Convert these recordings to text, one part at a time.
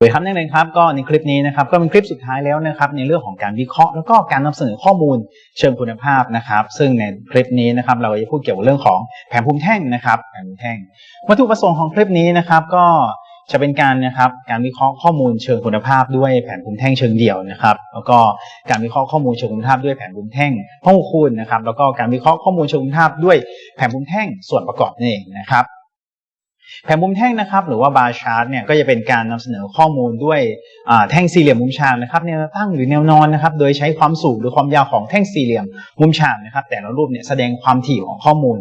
โดยครับนั่นเองครับก็ในคลิปนี้นะครับก็เป็นคลิปสุดท้ายแล้วนะครับในเรื่องของการวิเคราะห์ แล้วก็การนำเสนอข้อมูลเชิงคุณภาพนะครับ ซึ่งในคลิปนี้นะครับเราจะพูดเกี่ยวกับเรื่องของแผนภูมิแท่งนะครับแผนภูมิแท่ง วัตถุประสงค์ของคลิปนี้นะครับก็จะเป็นการนะครับการวิเคราะห์ข้อมูลเชิงคุณภาพด้วยแผนภูมิแท่งเชิงเดี่ยวนะครับ แล้วก็การวิเคราะห์ข้อมูลเชิงคุณภาพด้วยแผนภูมิแท่งห้องคูณนะครับแล้วก็การวิเคราะห์ข้อมูลเชิงคุณภาพด้วยแผนภูมิแท่งส่วนประกอบนั่นเองนะครับ แผนมุมแท่งนะครับหรือว่าบาร์ชาร์ตเนี่ยก็จะเป็นการนำเสนอข้อมูลด้วยแท่งสี่เหลี่ยมมุมฉากนะครับแนวตั้งหรือแนวนอนนะครับโดยใช้ความสูงหรือความยาวของแท่งสี่เหลี่ยมมุมฉากนะครับแต่ละรูปเนี่ยแสดงความถี่ของข้อมูล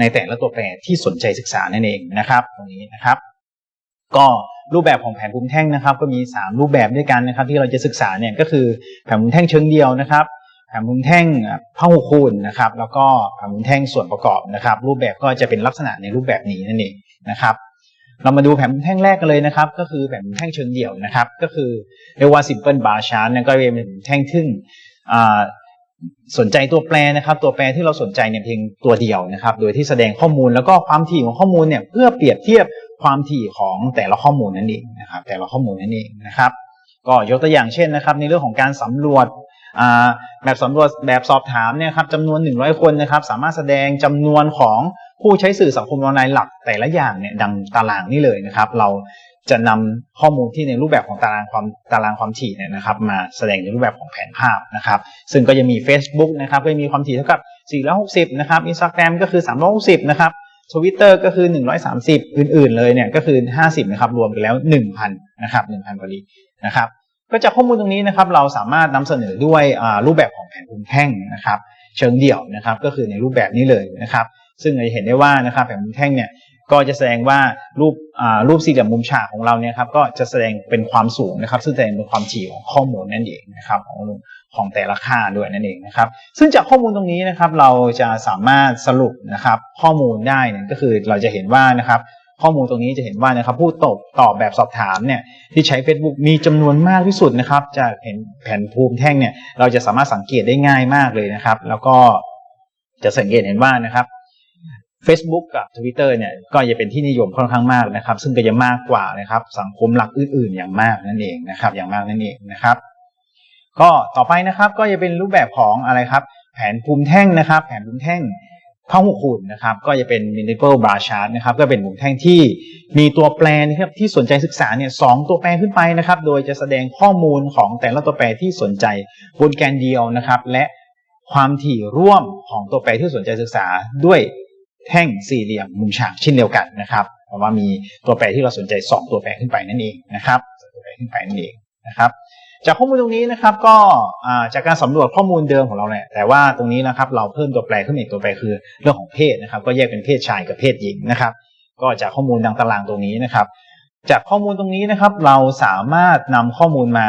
ในแต่ละตัวแปรที่สนใจศึกษานั่นเองนะครับตรงนี้นะครับ ก็รูปแบบของแผนภูมิแท่งนะครับ ก็มี 3 รูปแบบด้วยกันนะครับ ที่เราจะศึกษาเนี่ยก็คือแผนภูมิแท่งเชิงเดียวนะครับแผนภูมิแท่งพหุคูณนะครับ แล้วก็แผนภูมิแท่งส่วนประกอบนะครับ รูปแบบก็จะเป็นลักษณะในรูปแบบนี้นั่นเอง นะครับ เรามาดูแผนแท่งแรกกันเลยนะครับ ก็คือแผนแท่งเชิงเดี่ยวนะครับ ก็คือเรียกว่า simple bar chart นี่ยก็เป็นแท่งทึ่งสนใจตัวแปรนะครับ ตัวแปรที่เราสนใจเนี่ยเพียงตัวเดียวนะครับ โดยที่แสดงข้อมูลแล้วก็ความถี่ของข้อมูลเนี่ยเพื่อเปรียบเทียบความถี่ของแต่ละข้อมูลนั่นเองนะครับ แต่ละข้อมูลนั่นเองนะครับ ก็ยกตัวอย่างเช่นนะครับ ในเรื่องของการสำรวจแบบสำรวจแบบสอบถามเนี่ยครับจำนวน 100 คนนะครับ สามารถแสดงจำนวนของ ผู้ใช้สื่อสังคมออนไลน์หลักแต่ละอย่างเนี่ยดังตารางนี่เลยนะครับ เราจะนำข้อมูลที่ในรูปแบบของตารางความตารางความถี่เนี่ยนะครับ มาแสดงในรูปแบบของแผนภาพนะครับ ซึ่งก็จะมี Facebook นะครับก็มีความถี่เท่ากับ 460 นะครับ Instagram ก็คือ 360 นะครับทวิตเตอร์ก็คือ 130 อื่น ๆ เลยเนี่ยก็คือ 50 นะครับ รวมกันแล้ว 1,000 นะครับ 1,000พอดีนะครับ ก็จากข้อมูลตรงนี้นะครับ เราสามารถนำเสนอด้วยรูปแบบของแผนภูมิแท่งนะครับ เชิงเดี่ยวนะครับ ก็คือในรูปแบบนี้เลยนะครับ ซึ่งเราจะเห็นได้ว่านะครับแผนภูมิแท่งเนี่ยก็จะแสดงว่ารูปรูปสี่เหลี่ยมมุมฉากของเราเนี่ยครับก็จะแสดงเป็นความสูงนะครับ ซึ่งแสดงเป็นความถี่ของข้อมูลนั่นเองนะครับของของแต่ละค่าด้วยนั่นเองนะครับ ซึ่งจากข้อมูลตรงนี้นะครับเราจะสามารถสรุปนะครับข้อมูลได้เนี่ยก็คือเราจะเห็นว่านะครับข้อมูลตรงนี้จะเห็นว่านะครับผู้ตอบตอบแบบสอบถามเนี่ยที่ใช้ Facebook มีจำนวนมากที่สุดนะครับจะเห็นแผ่นภูมิแท่งเนี่ยเราจะสามารถสังเกตได้ง่ายมากเลยนะครับ แล้วก็จะสังเกตเห็นว่านะครับ Facebook กับ Twitter เนี่ยก็จะเป็นที่นิยมค่อนข้างมากนะครับ ซึ่งก็จะมากกว่านะครับสังคมหลักอื่นๆ อย่างมากนั่นเองนะครับ อย่างมากนั่นเองนะครับ ก็ต่อไปนะครับก็จะเป็นรูปแบบของอะไรครับ แผนภูมิแท่งนะครับ แผนภูมิแท่งพหุคูณนะครับ ก็จะเป็น multiple bar chart นะครับ ก็เป็นภูมิแท่งที่มีตัวแปรนะครับที่สนใจศึกษาเนี่ยสองตัวแปรขึ้นไปนะครับ โดยจะแสดงข้อมูลของแต่ละตัวแปรที่สนใจบนแกนเดียวนะครับ และความถี่ร่วมของตัวแปรที่สนใจศึกษาด้วย แท่งสี่เหลี่ยมมุมฉากเช่นเดียวกันนะครับเพราะว่ามีตัวแปรที่เราสนใจ 2 ตัวแปรขึ้นไปนั่นเองนะครับตัวแปรขึ้นไปนั่นเองนะครับจากข้อมูลตรงนี้นะครับก็จากการสำรวจข้อมูลเดิมของเราแหละแต่ว่าตรงนี้นะครับเราเพิ่มตัวแปรขึ้นอีกตัวแปรคือเรื่องของเพศนะครับ ก็แยกเป็นเพศชายกับเพศหญิงนะครับ ก็จากข้อมูลดังตารางตรงนี้นะครับ จากข้อมูลตรงนี้นะครับ เราสามารถนำข้อมูลมา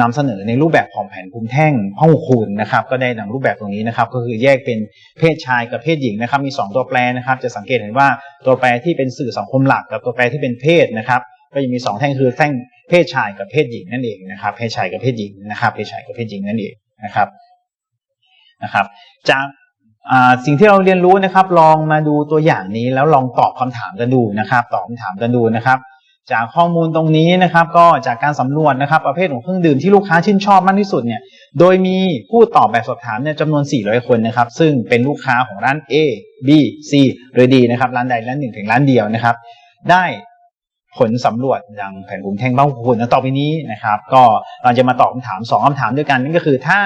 นำเสนอในรูปแบบของแผนภูมิแท่งห้องคูณนะครับ ก็ได้ดังรูปแบบตรงนี้นะครับ ก็คือแยกเป็นเพศชายกับเพศหญิงนะครับ มี 2 ตัวแปรนะครับ จะสังเกตเห็นว่าตัวแปรที่เป็นสื่อสังคมหลัก กับตัวแปรที่เป็นเพศนะครับ ก็จะมี 2 แท่งคือแท่งเพศชายกับเพศหญิงนั่นเองนะครับ เพศชายกับเพศหญิงนะครับ เพศชายกับเพศหญิงนั่นเองนะครับนะครับ จากสิ่งที่เราเรียนรู้นะครับ ลองมาดูตัวอย่างนี้แล้วลองตอบคำถามกันดูนะครับ ตอบคำถามกันดูนะครับ จากข้อมูลตรงนี้นะครับก็จากการสำรวจนะครับประเภทของเครื่องดื่มที่ลูกค้าชื่นชอบมากที่สุดเนี่ยโดยมีผู้ตอบแบบสอบถามเนี่ยจำนวน 400 คนนะครับซึ่งเป็นลูกค้าของร้าน A B C หรือ D นะครับร้านใดร้านหนึ่งถึงร้านเดียวนะครับ ได้ผลสำรวจอย่างแผนภูมิแท่งบ้าคุณต่อไปนี้นะครับ ก็เราจะมาตอบคำถาม 2คำถามด้วยกันนั่นก็คือถ้า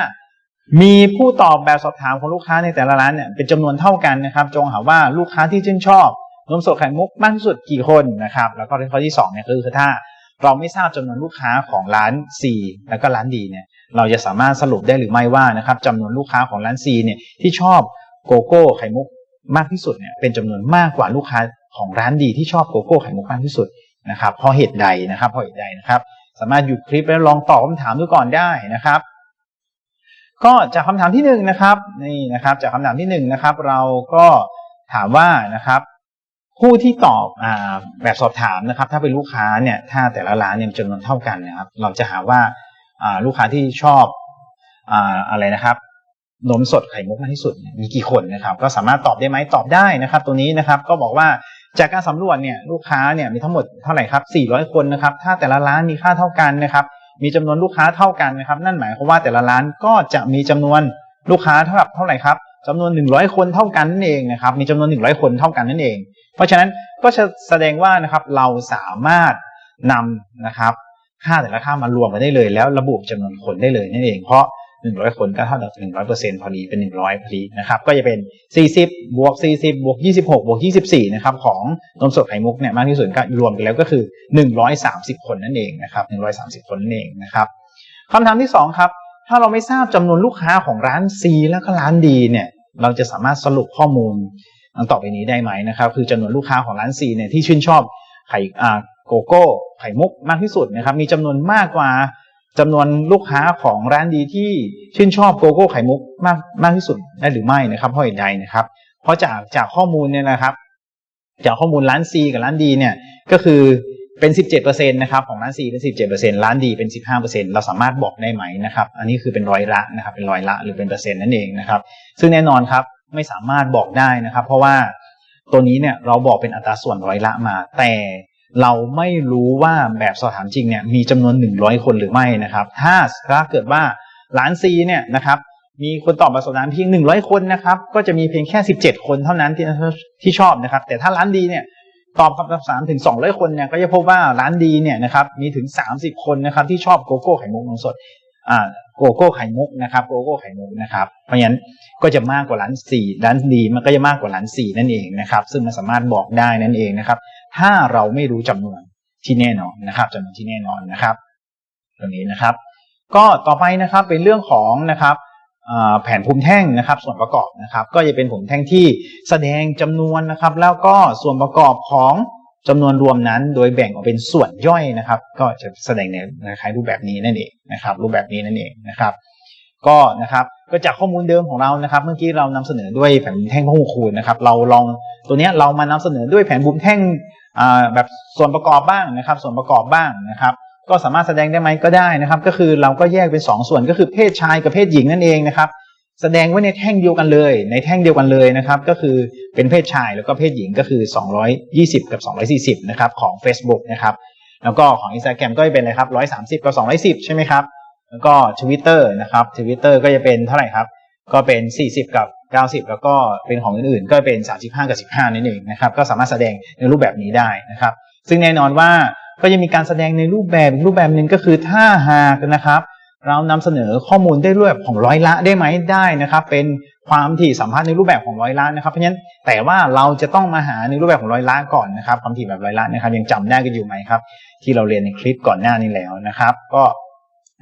มีผู้ตอบแบบสอบถามของลูกค้าในแต่ละร้านเนี่ยเป็นจำนวนเท่ากันนะครับ จงหาว่าลูกค้าที่ชื่นชอบ นมสดไข่มุกมากที่สุดกี่คนนะครับ แล้วก็ข้อที่2เนี่ยคือถ้าเราไม่ทราบจำนวนลูกค้าของร้าน C แล้วก็ร้านดีเนี่ยเราจะสามารถสรุปได้หรือไม่ว่านะครับจำนวนลูกค้าของร้าน C เนี่ยที่ชอบโกโก้ไข่มุกมากที่สุดเนี่ยเป็นจำนวนมากกว่าลูกค้าของร้านดีที่ชอบโกโก้ไข่มุกมากที่สุดนะครับเพราะเหตุใดนะครับเพราะเหตุใดนะครับ สามารถหยุดคลิปแล้วลองตอบคำถามดูก่อนได้นะครับ ก็จากคำถามที่1นนะครับนี่นะครับจากคำถามที่1นนะครับเราก็ถามว่านะครับ ผู้ที่ตอบอแบบสอบถามนะครับ ถ้าเป็นลูกค้าเนี่ยถ้าแต่ละร้านเนี่ยจำนวนเท่ากันนะครับ เราจะหาว่าลูกค้าที่ชอบอะไรนะครับนมสดไข่มุกมากที่สุดมีกี่คนนะครับ ก็สามารถตอบได้ไหมตอบได้นะครับ ตัวนี้นะครับก็บอกว่าจากการสำรวจเนี่ยลูกค้าเนี่ยมีทั้งหมดเท่าไหร่ครับ 400 คนนะครับ ถ้าแต่ละร้านมีค่าเท่ากันนะครับ มีจำนวนลูกค้าเท่ากันนะครับ นั่นหมายความว่าแต่ละร้านก็จะมีจำนวนลูกค้าเท่ากับเท่าไหร่ครับจำนวน 100 คนเท่ากันนั่นเองนะครับ มีจำนวน 100 คนเท่ากันนั่นเอง เพราะฉะนั้นก็จะแสดงว่านะครับเราสามารถนำนะครับค่าแต่ละค่ามารวมกันได้เลย แล้วระบุจำนวนคนได้เลยนั่นเองเพราะ 100 คนก็เท่ากับ100%พอดีเป็น 100 พอดีนะครับก็จะเป็น 40บวก40บวก26บวก24นะครับของนมสดไข่มุกเนี่ยมากที่สุดก็รวมกันแล้วก็คือ 130 คนนั่นเองนะครับ130 คนนั่นเองนะครับคำถามที่ 2 ครับ ถ้าเราไม่ทราบจำนวนลูกค้าของร้าน C แล้วก็ร้าน D เนี่ยเราจะสามารถสรุปข้อมูล ต่อไปนี้ได้ไหมนะครับคือจำนวนลูกค้าของร้าน C เนี่ยที่ชื่นชอบไข่อาโกโก้ไข่มุกมากที่สุดนะครับมีจำนวนมากกว่าจำนวนลูกค้าของร้านดีที่ชื่นชอบโกโก้ไข่มุกมากมากที่สุดได้หรือไม่นะครับเพราะเหตุใดนะครับ เพราะจากจากข้อมูลเนี่ยนะครับ จากข้อมูลร้าน C กับร้านดีเนี่ยก็คือเป็น 17%นะครับของร้าน C เป็น 17%ร้านดีเป็น 15%เราสามารถบอกได้ไหมนะครับ อันนี้คือเป็นร้อยละนะครับเป็นร้อยละหรือเป็นเปอร์เซ็นต์นั่นเองนะครับ ซึ่งแน่นอนครับ ไม่สามารถบอกได้นะครับ เพราะว่าตัวนี้เนี่ยเราบอกเป็นอัตราส่วนร้อยละมา แต่เราไม่รู้ว่าแบบสอบถามจริงเนี่ยมีจำนวน 100 คนหรือไม่นะครับ ถ้าถ้าเกิดว่าร้าน C เนี่ยนะครับมีคนตอบแบบสอบถามเพียง 100 คนนะครับ ก็จะมีเพียงแค่ 17 คนเท่านั้นที่ที่ชอบนะครับ แต่ถ้าร้านดีเนี่ยตอบคำถามถึง200คนเนี่ยก็จะพบว่าร้านดีเนี่ยนะครับมีถึง30คนนะครับที่ชอบโกโก้ไข่มุกนมสดอ่า โกโก้ไข่มุกนะครับโกโก้ไข่มุกนะครับเพราะฉะนั้นก็จะมากกว่าร้านสี่ร้านดีมันก็จะมากกว่าร้านสี่นั่นเองนะครับซึ่งมันสามารถบอกได้นั่นเองนะครับถ้าเราไม่รู้จำนวนที่แน่นอนนะครับจำนวนที่แน่นอนนะครับตรงนี้นะครับ ก็ต่อไปนะครับเป็นเรื่องของนะครับแผนภูมิแท่งนะครับส่วนประกอบนะครับ ก็จะเป็นภูมิแท่งที่แสดงจำนวนนะครับ แล้วก็ส่วนประกอบของ จำนวนรวมนั้นโดยแบ่งออกเป็นส่วนย่อยนะครับ ก็จะแสดงในคล้ายรูปแบบนี้นั่นเองนะครับ รูปแบบนี้นั่นเองนะครับ ก็นะครับก็จากข้อมูลเดิมของเรานะครับ เมื่อกี้เรานำเสนอด้วยแผนบุญแท่งพหูคูณนะครับ เราลองตัวนี้เรามานำเสนอด้วยแผนบุญแท่งแบบส่วนประกอบบ้างนะครับ ส่วนประกอบบ้างนะครับ ก็สามารถแสดงได้ไหมก็ได้นะครับ ก็คือเราก็แยกเป็น 2 ส่วนก็คือเพศชายกับเพศหญิงนั่นเองนะครับ แสดงไว้ในแท่งเดียวกันเลย ในแท่งเดียวกันเลยนะครับ ก็คือ เป็นเพศชายแล้วก็เพศหญิงก็คือ 220 กับ 240 นะครับของ Facebook นะครับ แล้วก็ของ Instagram ก็จะเป็นอะไรครับ 130 กับ 210 ใช่ไหมครับ แล้วก็ Twitter นะครับ Twitter ก็จะเป็นเท่าไหร่ครับ ก็เป็น 40 กับ 90 แล้วก็เป็นของอื่นๆ ก็เป็น 35 กับ 15 นั่นเองนะครับ ก็สามารถแสดงในรูปแบบนี้ได้นะครับ ซึ่งแน่นอนว่าก็จะมีการแสดงในรูปแบบรูปแบบหนึ่งก็คือถ้าหากนะครับ เรานำเสนอข้อมูลได้รูปแบบของร้อยละได้ไหมได้นะครับ เป็นความถี่สัมพันธ์ในรูปแบบของร้อยละนะครับเพราะฉะนั้นแต่ว่าเราจะต้องมาหาในรูปแบบของร้อยละก่อนนะครับ ความถี่แบบร้อยละนะครับ ยังจำได้กันอยู่ไหมครับ ที่เราเรียนในคลิปก่อนหน้านี้แล้วนะครับ ก็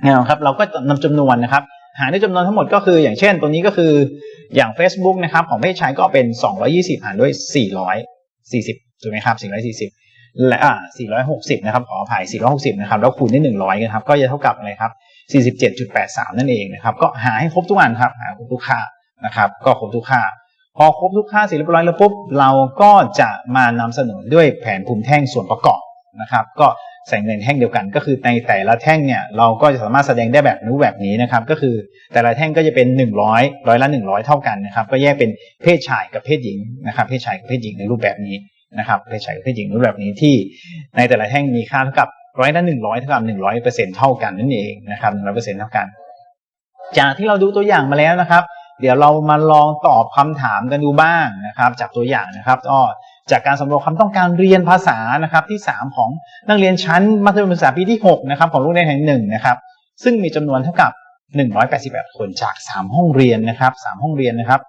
แน่นอนครับเราก็นำจำนวนนะครับ หาด้วยจำนวนทั้งหมดก็คือ อย่างเช่น ตัวนี้ก็คืออย่าง Facebook นะครับ ของเพศชายก็เป็น 220 หารด้วย 440ถูกไหมครับ 440และอ่า460 นะครับขออภัย460 นะครับแล้วคูณด้วย100กันครับก็จะเท่ากับอะไรครับ 47.83 นั่นเองนะครับ ก็หาให้ครบทุกอันครับ หาครบทุกค่านะครับ ก็ครบทุกค่า พอครบทุกค่าเสร็จเรียบร้อยแล้วปุ๊บ เราก็จะมานำเสนอด้วยแผนภูมิแท่งส่วนประกอบนะครับ ก็ใส่เงินแท่งเดียวกัน ก็คือในแต่ละแท่งเนี่ย เราก็จะสามารถแสดงได้แบบนู้แบบนี้นะครับ ก็คือแต่ละแท่งก็จะเป็น 100ร้อยละ 100 เท่ากันนะครับ ก็แยกเป็นเพศชายกับเพศหญิงนะครับ เพศชายกับเพศหญิงในรูปแบบนี้นะครับ เพศชายกับเพศหญิงรูปแบบนี้ที่ในแต่ละแท่งมีค่าเท่ากับ ร้อยละหนึ่งร้อยเท่ากับหนึ่งร้อยเปอร์เซ็นเท่ากันนั่นเองนะครับหนึ่งร้อยเปอร์เซ็นเท่ากัน จากที่เราดูตัวอย่างมาแล้วนะครับ เดี๋ยวเรามาลองตอบคำถามกันดูบ้างนะครับ จากตัวอย่างนะครับก็จากการสำรวจความต้องการเรียนภาษานะครับที่ 3 ของนักเรียนชั้นมัธยมศึกษาปีที่6นะครับของโรงเรียนแห่งหนึ่งนะครับซึ่งมีจำนวนเท่ากับ 188 คนจาก 3 ห้องเรียนนะครับ3ห้องเรียนนะครับ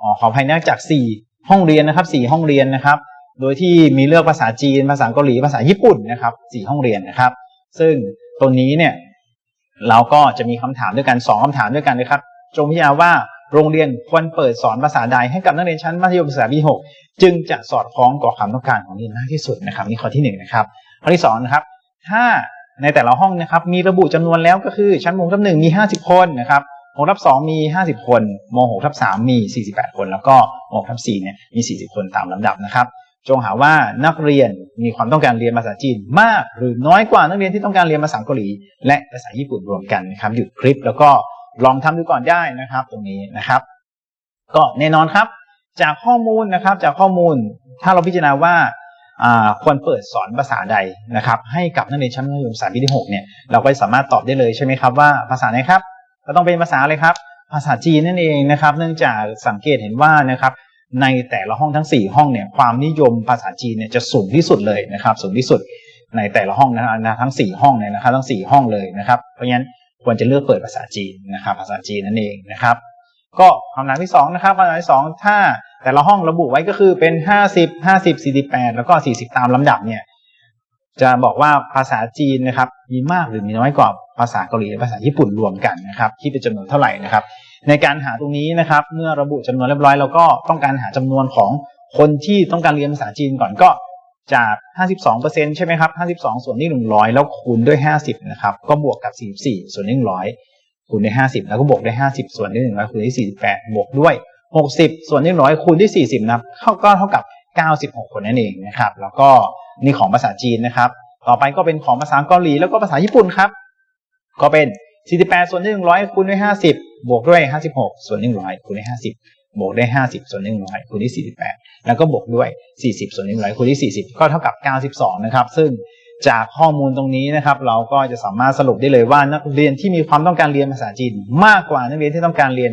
อ๋อขออภัยนะจาก 4 ห้องเรียนนะครับ4ห้องเรียนนะครับ โดยที่มีเลือกภาษาจีน ภาษาเกาหลี ภาษาญี่ปุ่นนะครับ4ห้องเรียนนะครับ ซึ่งตรงนี้เนี่ยเราก็จะมีคำถามด้วยกัน 2คำถามด้วยกันนะครับ จงพิจารณาว่าโรงเรียนควรเปิดสอนภาษาใดให้กับนักเรียนชั้นมัธยมศึกษาปีหกจึงจะสอดคล้องกับความต้องการของเรียนมากที่สุดนะครับนี่ข้อที่หนึ่งนะครับข้อที่สองนะครับถ้าในแต่ละห้องนะครับมีระบุจำนวนแล้วก็คือชั้นมทับหนึ่งมีห้าสิบคนนะครับมทับสองมีห้าสิบคนมหกทับสามมีสี่สิบแปดคน แล้วก็มหกทับสี่เนี่ยมีสี่สิบคนตามลำดับนะครับ จงหาว่านักเรียนมีความต้องการเรียนภาษาจีนมากหรือน้อยกว่านักเรียนที่ต้องการเรียนภาษาเกาหลี และภาษาญี่ปุ่นรวมกันนะครับหยุดคลิปแล้วก็ลองทำดูก่อนได้นะครับ ตรงนี้นะครับ ก็แน่นอนครับ จากข้อมูลนะครับ จากข้อมูลถ้าเราพิจารณาว่าควรเปิดสอนภาษาใดนะครับ ให้กับนักเรียนชั้นมัธยมศึกษาปีที่หกเนี่ยเราก็สามารถตอบได้เลยใช่ไหมครับว่าภาษาไหนครับก็ต้องเป็นภาษาอะไรครับ ภาษาจีนนั่นเองนะครับ เนื่องจากสังเกตเห็นว่านะครับ ในแต่ละห้องทั้ง 4 ห้องเนี่ยความนิยมภาษาจีนเนี่ยจะสูงที่สุดเลยนะครับ สูงที่สุดในแต่ละห้องนะนะทั้ง 4 ห้องเนี่ยนะครับทั้ง 4 ห้องเลยนะครับ เพราะฉะนั้นควรจะเลือกเปิดภาษาจีนนะครับ ภาษาจีนนั่นเองนะครับ ก็คำถามที่2นะครับคำถามที่2ถ้าแต่ละห้องระบุไว้ก็คือเป็น 50 50 48 แล้วก็ 40 ตามลำดับเนี่ยจะบอกว่าภาษาจีนนะครับมีมากหรือมีน้อยกว่าภาษาเกาหลีและภาษาญี่ปุ่นรวมกันนะครับที่เป็นจำนวนเท่าไหร่นะครับ ในการหาตรงนี้นะครับ เมื่อระบุจำนวนเรียบร้อยเราก็ต้องการหาจำนวนของคนที่ต้องการเรียนภาษาจีนก่อนก็จาก 52%ใช่ไหมครับ 52 ส่วนที่ 100 แล้วคูณด้วย 50 นะครับ ก็บวกกับ 44 ส่วนที่ 100 คูณด้วย 50 แล้วก็บวกด้วย 50 ส่วนที่ 100 คูณด้วย 48 บวกด้วย 60 ส่วนที่ 100 คูณด้วย 40 นะครับเข้าก็เท่ากับ 96 คนนั่นเองนะครับ แล้วก็นี่ของภาษาจีนนะครับ ต่อไปก็เป็นของภาษาเกาหลีแล้วก็ภาษาญี่ปุ่นครับ ก็เป็น 48 ส่วนที่ 100 คูณด้วย 50 บวกด้วย 56 ส่วน 100 คูณด้วย50 บวกได้ 50 ส่วน 100 คูณด้วย 48 แล้วก็บวกด้วย 40 ส่วน 100 คูณด้วย 40 ก็เท่ากับ 92 นะครับ ซึ่งจากข้อมูลตรงนี้นะครับ เราก็จะสามารถสรุปได้เลยว่านักเรียนที่มีความต้องการเรียนภาษาจีน มากกว่านักเรียนที่ต้องการเรียน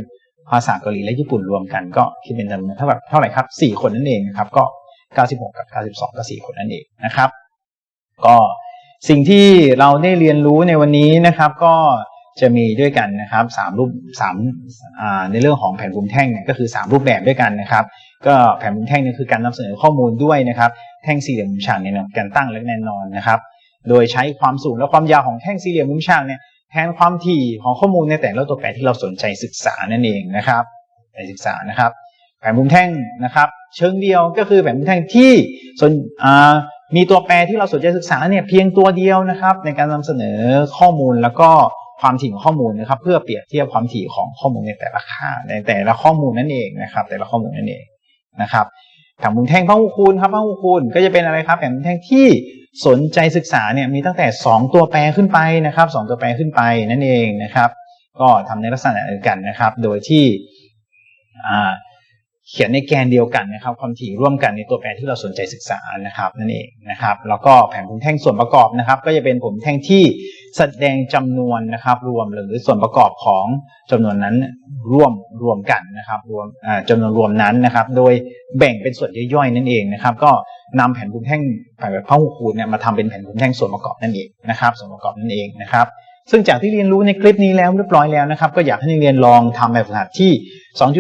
ภาษาเกาหลีและญี่ปุ่นรวมกันก็คิดเป็นจำนวนเท่ากับเท่าไหร่ครับ 4 คนนั่นเองนะครับ ก็ 96 กับ 92 ก็4คนนั่นเองนะครับ ก็สิ่งที่เราได้เรียนรู้ในวันนี้นะครับ ก็ จะมีด้วยกันนะครับสามรูปสามในเรื่องของแผนภูมิแท่งเนี่ยก็คือ 3 รูปแบบด้วยกันนะครับ ก็แผนภูมิแท่งเนี่ยคือการนำเสนอข้อมูลด้วยนะครับ แท่งสี่เหลี่ยมมุมฉากเนี่ยการตั้งและแน่นอนนะครับ โดยใช้ความสูงและความยาวของแท่งสี่เหลี่ยมมุมฉากเนี่ยแทนความถี่ของข้อมูลในแต่ละตัวแปรที่เราสนใจศึกษานั่นเองนะครับในศึกษานะครับ แผนภูมิแท่งนะครับ เชิงเดียวก็คือแผนภูมิแท่งที่ส่วนอ่ามีตัวแปรที่เราสนใจศึกษาเนี่ยเพียงตัวเดียวนะครับ ในการนำเสนอข้อมูลแล้วก็ ความถี่ของข้อมูลนะครับ เพื่อเปรียบเทียบความถี่ของข้อมูลในแต่ละค่า ในแต่ละข้อมูลนั่นเองนะครับ แต่ละข้อมูลนั่นเองนะครับแผนภูมิแท่งพหุคูณครับพหุคูณก็จะเป็นอะไรครับแผนภูมิแท่งที่สนใจศึกษาเนี่ยมีตั้งแต่ 2 ตัวแปรขึ้นไปนะครับ 2 ตัวแปรขึ้นไปนั่นเองนะครับ ก็ทำในลักษณะเดียวกันนะครับ โดยที่อ่า เขียนในแกนเดียวกันนะครับความถี่ร่วมกันในตัวแปรที่เราสนใจศึกษานะครับนั่นเองนะครับแล้วก็แผนภูมิแท่งส่วนประกอบนะครับ ก็จะเป็นผลแท่งที่แสดงจำนวนนะครับ รวมหรือส่วนประกอบของจำนวนนั้นร่วมรวมกันนะครับ รวมอ่าจำนวนรวมนั้นนะครับ โดยแบ่งเป็นส่วนย่อยๆนั่นเองนะครับ ก็นำแผนภูมิแท่งแผนแบบพหุคูณเนี่ยมาทำเป็นแผนภูมิแท่งส่วนประกอบนั่นเองนะครับ ส่วนประกอบนั่นเองนะครับ ซึ่งจากที่เรียนรู้ในคลิปนี้แล้วเรียบร้อยแล้วนะครับ ก็อยากให้นักเรียนลองทำแบบฝึกหัดที่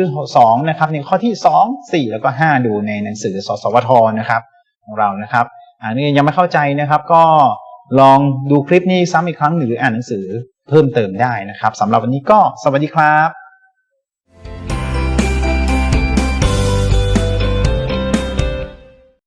2.2 นะครับในข้อที่ 2 4 แล้วก็ 5 ดูในหนังสือสสวทนะครับของเรานะครับอ่านี่ยังไม่เข้าใจนะครับ ก็ลองดูคลิปนี้ซ้ำอีกครั้งหรืออ่านหนังสือเพิ่มเติมได้นะครับสำหรับวันนี้ก็สวัสดีครับ